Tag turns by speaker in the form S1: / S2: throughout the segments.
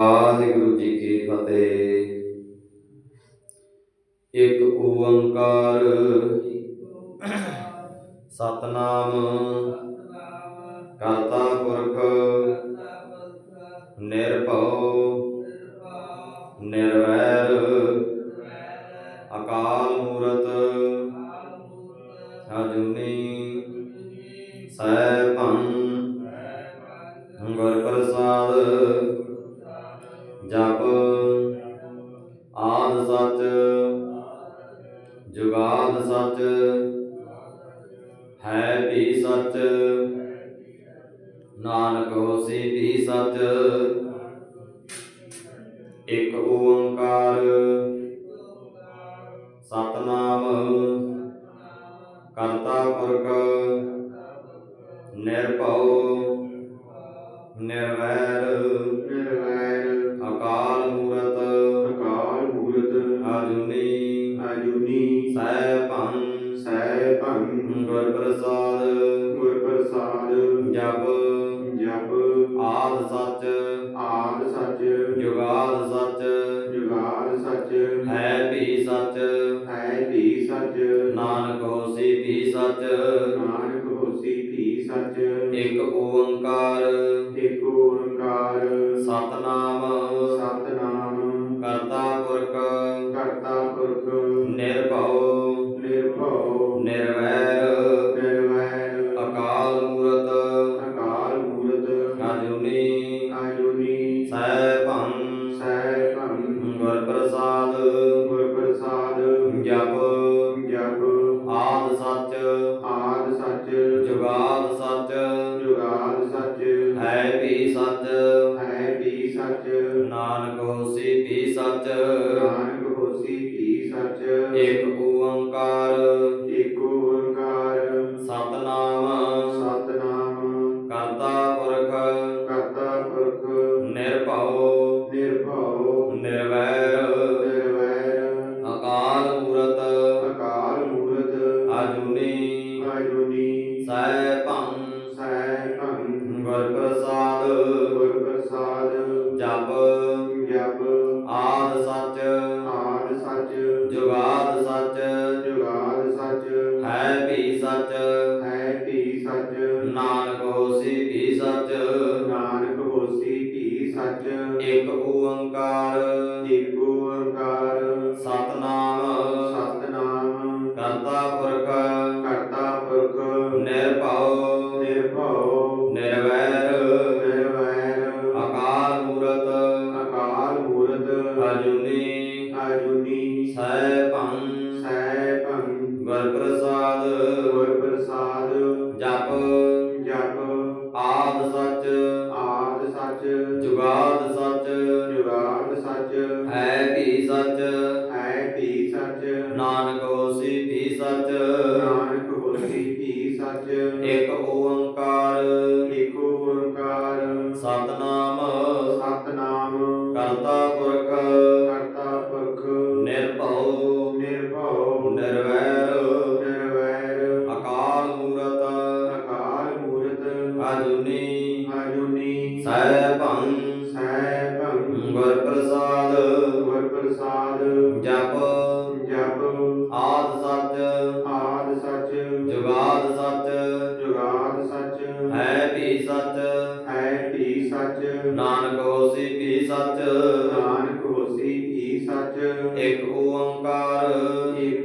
S1: ਵਾਹਿਗੁਰੂ ਜੀ ਕੀ ਫਤਿਹ। ਇੱਕ ਓੰਕਾਰ। ਸਤਨਾਮ। ਕਰਤਾ ਪੁਰਖ। ਨਿਰਭਉ। ਨਿਰਵੈਰ। ਜੁਗਾਦ ਸੱਚ, ਹੈ ਵੀ ਸੱਚ, ਨਾਨਕ ਹੋਸੀ ਵੀ ਸੱਚ, ਇੱਕ ਓੰਕਾਰ, ਸਤਨਾਮ, ਕਰਤਾ ਪੁਰਖ, ਨਿਰਭਉ ਗੁਰ ਪ੍ਰਸਾਦ
S2: ਗੁਰ ਪ੍ਰਸਾਦ
S1: ਜਪ
S2: ਜਪ।
S1: ਆਦ ਸੱਚ
S2: ਆਦ ਸੱਚ।
S1: ਜੁਗਾਦ ਸੱਚ।
S2: ਜੁਗਾਦ ਸੱਚ।
S1: ਹੈ ਵੀ ਸੱਚ।
S2: ਹੈ ਵੀ ਸੱਚ।
S1: ਨਾਨਕ ਹੋਸੀ ਵੀ ਸੱਚ।
S2: ਨਾਨਕ ਹੋਸੀ ਵੀ ਸੱਚ।
S1: ਇੱਕ ਓੰਕਾਰ।
S2: ਏਕ ਓੰਕਾਰ।
S1: ਸਤਨਾਮ। ਅਜੂਨੀ
S2: ਆਜੂਨੀ।
S1: ਸੈਭੰ
S2: ਸੈਭੰ
S1: ਗੁਰ ਪ੍ਰਸਾਦ
S2: ਗੁਰ ਪ੍ਰਸਾਦ
S1: ਜਪ।
S2: ਜਪ।
S1: ਆਦ ਸੱਚ।
S2: ਆਦ ਸੱਚ।
S1: ਜੁਗਾਦ ਸੱਚ।
S2: ਜੁਗਾਦ ਸੱਚ।
S1: ਹੈ ਵੀ ਸੱਚ।
S2: ਹੈ ਵੀ ਸੱਚ।
S1: ਨਾਨਕ ਹੋਸੀ ਵੀ ਸੱਚ।
S2: ਨਾਨਕ ਸੱਚ
S1: ਜੁਗਾਦ ਸੱਚ ਪ੍ਰਸਾਦ
S2: ਗੁਰ ਪ੍ਰਸਾਦ
S1: ਜਪ।
S2: ਜਪ।
S1: ਆਦ ਸੱਚ।
S2: ਆਦ ਸੱਚ।
S1: ਜੁਗਾਦ ਸੱਚ।
S2: ਜੁਗਾਦ ਸੱਚ।
S1: ਹੈ ਵੀ ਸੱਚ?
S2: ਹੈ ਵੀ ਸੱਚ?
S1: ਨਾਨਕ ਹੋਸੀ ਵੀ ਸੱਚ?
S2: ਨਾਨਕ ਹੋਸੀ ਵੀ ਸੱਚ?
S1: ਇੱਕ ਅਜੂਨੀ
S2: ਆਜੂਨੀ
S1: ਸੈਭੰ
S2: ਸੈਭੰ
S1: ਗੁਰ ਪ੍ਰਸਾਦ
S2: ਗੁਰ ਪ੍ਰਸਾਦ
S1: ਜਪ
S2: ਜਪ
S1: ਆਦ ਸੱਚ
S2: ਆਦ ਸੱਚ
S1: ਜੁਗਾਦ ਸੱਚ
S2: ਜੁਗਾਦ ਸੱਚ
S1: ਹੈ ਵੀ ਸੱਚ
S2: ਹੈ ਵੀ ਸੱਚ
S1: ਨਾਨਕ ਹੋਸੀ ਵੀ ਸੱਚ
S2: ਨਾਨਕ ਹੋਸੀ ਵੀ ਸੱਚ
S1: ਇੱਕ ਓੰਕਾਰ
S2: ਏਕ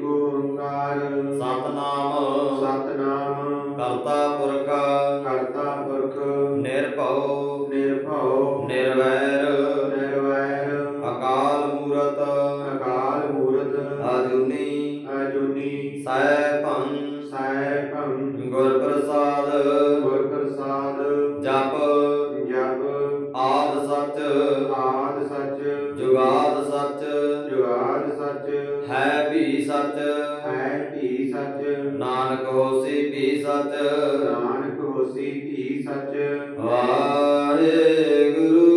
S1: ਸੱਚ।
S2: ਜੁਗਾਦ ਸੱਚ।
S1: ਹੈ ਵੀ ਸੱਚ।
S2: ਹੈ ਵੀ ਸੱਚ।
S1: ਨਾਨਕ ਹੋਸੀ ਵੀ ਸੱਚ।
S2: ਨਾਨਕ ਹੋਸੀ ਵੀ ਸੱਚ।
S1: ਵਾਹਿਗੁਰੂ